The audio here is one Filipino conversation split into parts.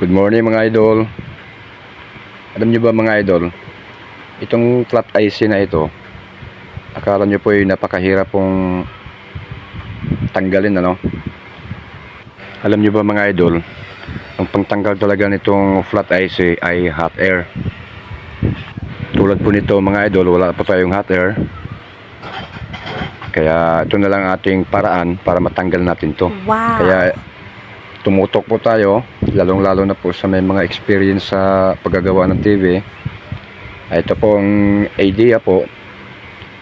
Good morning mga idol. Alam niyo ba mga idol, itong flat IC na ito, akala niyo po ay napakahirap pong tanggalin ano? Alam niyo ba mga idol, ang pangtanggal talaga nitong flat IC ay hot air. Tulad po nito mga idol, wala po tayong hot air. Kaya ito na lang ating paraan para matanggal natin to. Wow. Kaya tumutok po tayo, lalong-lalo na po sa may mga experience sa paggagawa ng TV. Ay, Ito po ang idea po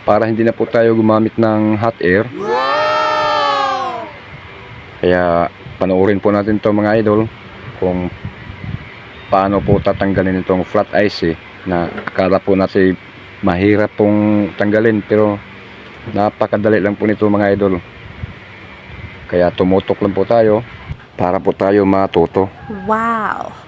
para hindi na po tayo gumamit ng hot air. Kaya panoorin po natin to mga idol kung paano po tatanggalin itong flat IC na akala po natin mahirap pong tanggalin pero napakadali lang po nito mga idol. Kaya tumutok lang po tayo para po tayo matuto. Wow.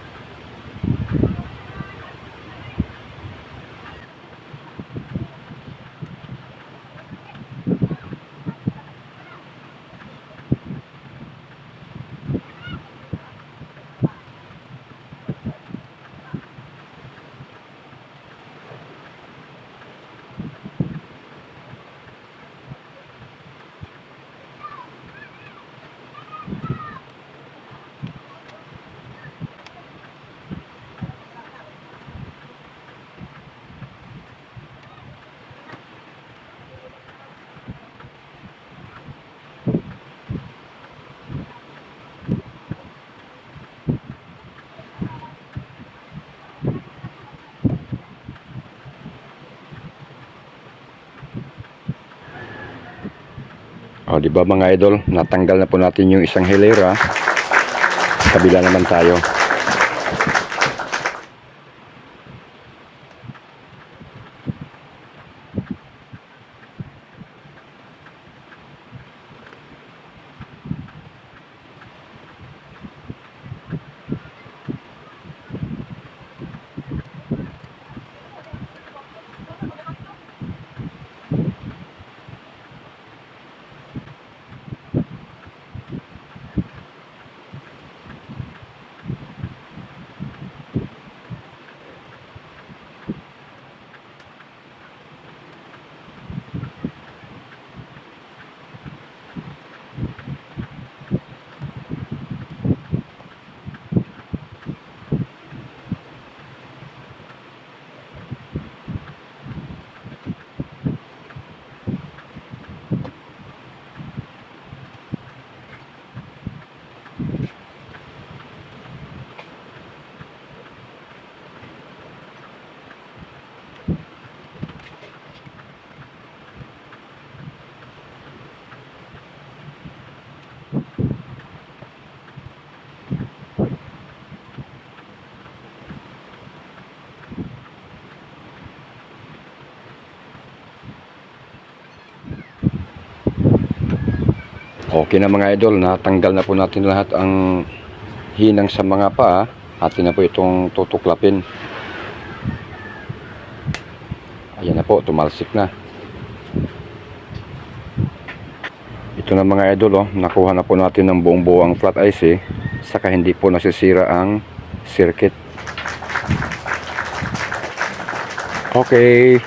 O, di ba mga idol, natanggal na po natin yung isang hilera. Sa kabila naman tayo. Okay na mga idol, natanggal na po natin lahat ang hinang sa mga paa. Atin na po itong tutuklapin. Ayan na po, tumalsik na. Ito na mga idol, oh, nakuha na po natin ng buong buwang flat IC saka hindi po nasisira ang circuit. Okay.